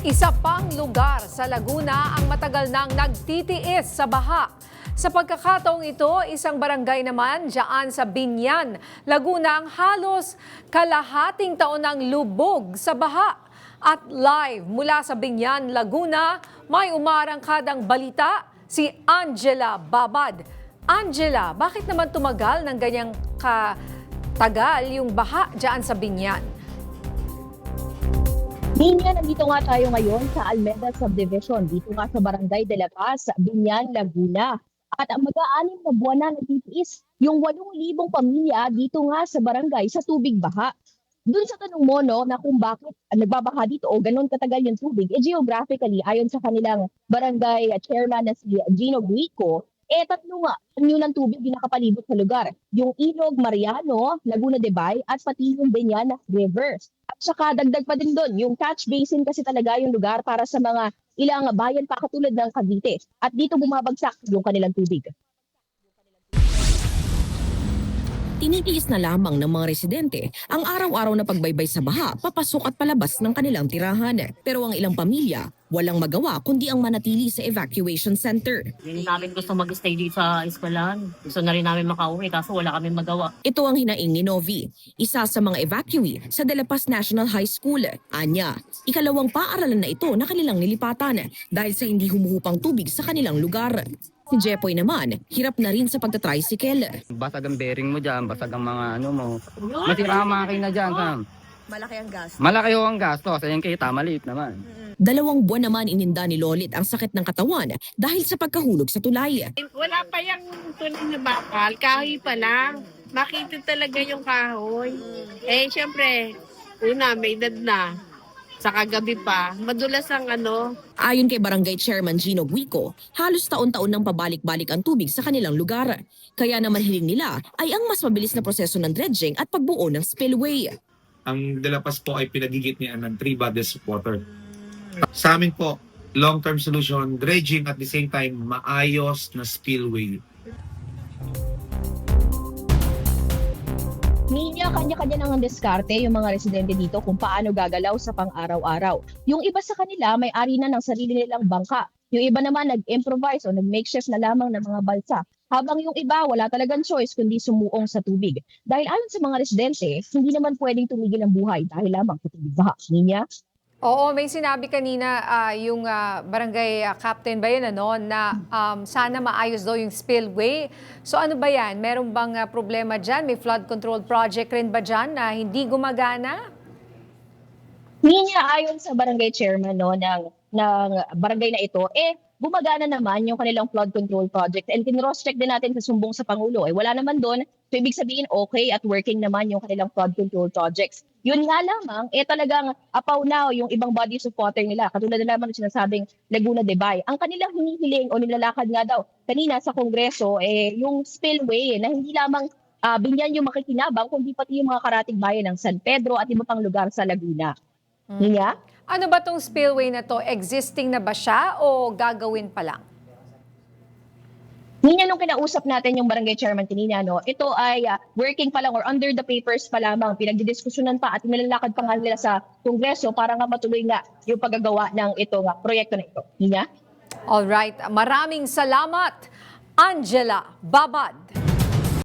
Isa pang lugar sa Laguna ang matagal nang nagtitiis sa baha. Sa pagkakataong ito, isang barangay naman dyan sa Binyan, Laguna ang halos kalahating taon ng lubog sa baha. At live mula sa Binyan, Laguna, may umarangkadang balita si Angela Babad. Angela, bakit naman tumagal ng ganyang katagal yung baha dyan sa Binyan? Binyan, nandito nga tayo ngayon sa Almeda Subdivision, dito nga sa Barangay de la Paz, Binyan, Laguna. At ang mag-aanim na buwan na nagtitiis yung 8,000 pamilya dito nga sa barangay sa tubig baha. Doon sa tanong mo, no, na kung bakit ah, nagbabaha dito o ganun katagal yung tubig, eh geographically, ayon sa kanilang barangay chairman na si Gino Guico, eh tatlo nga yun ng tubig yung nakapalibot sa lugar. Yung Ilog Mariano, Laguna de Bay, at pati yung Benyana River. At saka dagdag pa din doon, yung catch basin kasi talaga yung lugar para sa mga ilang bayan pa katulad ng Cavite. At dito bumabagsak yung kanilang tubig. Tinitiis na lamang ng mga residente ang araw-araw na pagbaybay sa baha, papasok at palabas ng kanilang tirahan. Pero ang ilang pamilya, walang magawa kundi ang manatili sa evacuation center. Hindi namin gusto mag-stay dito sa eskwelahan. Gusto na rin namin makauwi kaso wala kami magawa. Ito ang hinaing ni Novi, isa sa mga evacuee sa De La Paz National High School. Anya, ikalawang paaralan na ito na kanilang nilipatan dahil sa hindi humuhupang tubig sa kanilang lugar. Si Jepoy naman, hirap na rin sa pagtatricycle. basag ang bearing mo dyan, basag ang mga ano mo. Masira ang makina dyan, Sam. Malaki ang gas. Malaki ho ang gastos, ayun kita, maliit naman. Dalawang buwan naman ininda ni Lolit ang sakit ng katawan dahil sa pagkahulog sa tulay. Wala pa yung tunay na bakal, kahoy pa lang. Makita talaga yung kahoy. Eh, syempre, una, may edad na. Sa kagabi pa, madulas ang ano, Ayon kay Barangay Chairman Gino Guico, halos taon-taon nang pabalik-balik ang tubig sa kanilang lugar. Kaya naman hiling nila ay ang mas mabilis na proseso ng dredging at pagbuo ng spillway. ang De La Paz po ay pinagigitnian ng three bodies of water. Sa amin po, long-term solution, dredging at the same time, maayos na spillway. Ninya, kanya-kanya nang ang diskarte yung mga residente dito kung paano gagalaw sa pang-araw-araw. Yung iba sa kanila may ari na ng sarili nilang bangka. Yung iba naman nag-improvise o nag-makeshift na lamang ng mga balsa. Habang yung iba wala talagang choice kundi sumuong sa tubig. Dahil ayon sa mga residente, hindi naman pwedeng tumigil ang buhay dahil lamang sa tubig baha. Ninya? Oo, may sinabi kanina ah, yung ah, barangay ah, captain ba yun, ano, na um, sana maayos daw yung spillway. So ano ba yan? Meron bang ah, problema dyan? May flood control project rin ba dyan na hindi gumagana? Ninya ayon sa barangay chairman no ng ng barangay na ito eh gumagana naman yung kanilang flood control project and kinross check din natin sa sumbong sa pangulo eh wala naman doon so ibig sabihin okay at working naman yung kanilang flood control projects yun nga lamang eh talagang apaw na yung ibang bodies of water nila katulad na naman ng sinasabing Laguna de Bay ang kanilang hinihiling o nilalakad nga daw kanina sa kongreso eh yung spillway na hindi lamang ah, binyan yung makikinabang kundi pati yung mga karating bayan ng San Pedro at iba pang lugar sa Laguna. Niya? Ano ba tong spillway na to? Existing na ba siya o gagawin pa lang? Ninya nung kinausap natin yung barangay chairman kanina, no, ito ay ah, working pa lang or under the papers pa lamang. Pinagdidiskusyonan pa at nilalakad pa nga nila sa kongreso para nga matuloy nga yung paggagawa ng ito nga proyekto na ito. Ninya? All right, maraming salamat, Angela Babad.